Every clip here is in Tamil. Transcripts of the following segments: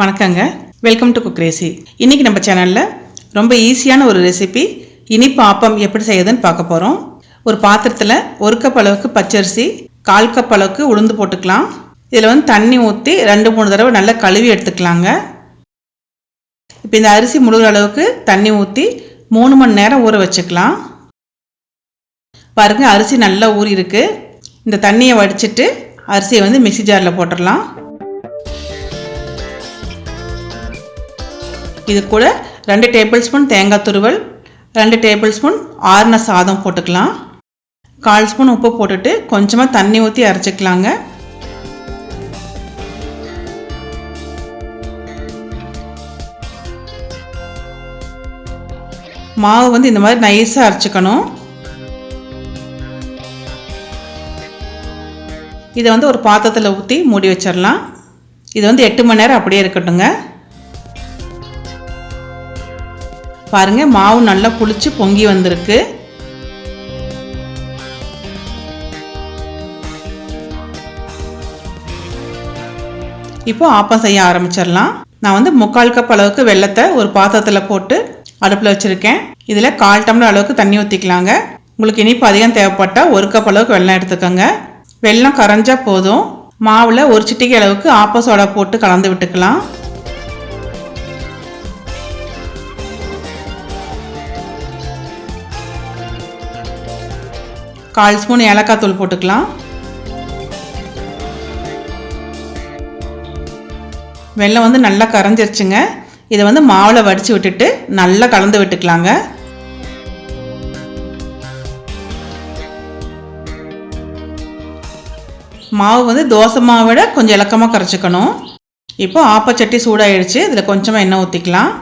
வணக்கங்க. வெல்கம் டு குக் ரேசி இன்னைக்கு நம்ம சேனலில் ரொம்ப ஈஸியான ஒரு ரெசிபி இனிப்பு ஆப்பம் எப்படி செய்யுதுன்னு பார்க்க போகிறோம் ஒரு பாத்திரத்தில் ஒரு கப் அளவுக்கு பச்சரிசி கால் கப் அளவுக்கு உளுந்து போட்டுக்கலாம். இதில் வந்து தண்ணி ஊற்றி ரெண்டு மூணு தடவை நல்லா கழுவி எடுத்துக்கலாங்க. இப்போ இந்த அரிசி முழுகிற அளவுக்கு தண்ணி ஊற்றி மூணு மணி நேரம் ஊற வச்சுக்கலாம். பாருங்கள் அரிசி நல்லா ஊறி இருக்குது இந்த தண்ணியை வடிச்சிட்டு அரிசியை வந்து மிக்ஸி ஜாரில் போட்டுடலாம். இது கூட ரெண்டு டேபிள் ஸ்பூன் தேங்காய் துருவல் ரெண்டு டேபிள் ஸ்பூன் ஆறுன சாதம் போட்டுக்கலாம். கால் ஸ்பூன் உப்பு போட்டுட்டு கொஞ்சமாக தண்ணி ஊற்றி அரைச்சிக்கலாங்க. மாவு வந்து இந்த மாதிரி நைஸாக அரைச்சிக்கணும். இதை வந்து ஒரு பாத்திரத்தில் ஊற்றி மூடி வச்சிடலாம் இது வந்து எட்டு மணி நேரம் அப்படியே இருக்கட்டுங்க பாருங்கள் மாவு நல்லா புளிச்சு பொங்கி வந்திருக்கு. இப்போ ஆப்பம் செய்ய ஆரம்பிச்சிடலாம். நான் வந்து முக்கால் கப் அளவுக்கு வெள்ளத்தை ஒரு பாத்திரத்தில் போட்டு அடுப்பில் வச்சுருக்கேன். இதில் கால் டம்ளர் அளவுக்கு தண்ணி ஊற்றிக்கலாங்க உங்களுக்கு இனிப்பு அதிகம் தேவைப்பட்டால் ஒரு கப் அளவுக்கு வெள்ளம் எடுத்துக்கோங்க. வெள்ளம் கரைஞ்சா போதும். மாவில் ஒரு சிட்டிக்கை அளவுக்கு ஆப்ப சோடா போட்டு கலந்து விட்டுக்கலாம். கால் ஸ்பூன் ஏலக்காய் தூள் போட்டுக்கலாம். வெள்ளம் வந்து நல்லா கரைஞ்சிருச்சுங்க. இதை வந்து மாவில் வடித்து விட்டுட்டு நல்லா கலந்து விட்டுக்கலாங்க. மாவு வந்து தோசை மாவை விட கொஞ்சம் இலக்கமாக கரைச்சிக்கணும். இப்போ ஆப்பச்சட்டி சூடாயிடுச்சு. இதில் கொஞ்சமாக எண்ணெய் ஊற்றிக்கலாம்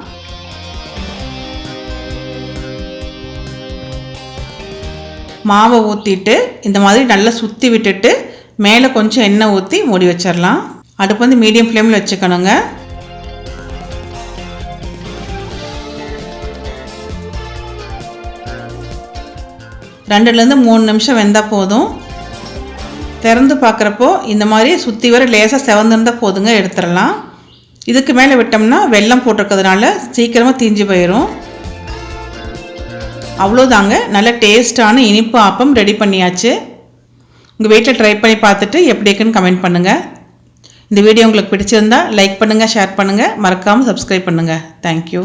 மாவை ஊற்றிட்டு இந்த மாதிரி நல்லா சுற்றி விட்டுட்டு மேலே கொஞ்சம் எண்ணெய் ஊற்றி மூடி வச்சிடலாம். அடுப்பு வந்து மீடியம் ஃப்ளேமில் வச்சுக்கணுங்க. ரெண்டுலேருந்து மூணு நிமிஷம் வெந்தால் போதும். திறந்து பார்க்குறப்போ இந்த மாதிரி சுற்றி வர லேசாக செவந்திருந்தால் போதுங்க எடுத்துடலாம். இதுக்கு மேலே விட்டோம்னா வெள்ளம் போட்டிருக்கிறதுனால சீக்கிரமாக தீஞ்சு போயிடும் அவ்வளோதாங்க நல்ல டேஸ்டான இனிப்பு ஆப்பம் ரெடி பண்ணியாச்சு. உங்கள் வீட்டில் ட்ரை பண்ணி பார்த்துட்டு எப்படி இருக்குன்னு கமெண்ட் பண்ணுங்கள் இந்த வீடியோ உங்களுக்கு பிடிச்சிருந்தா லைக் பண்ணுங்கள் ஷேர் பண்ணுங்கள் மறக்காமல் சப்ஸ்கிரைப் பண்ணுங்கள் தேங்க்யூ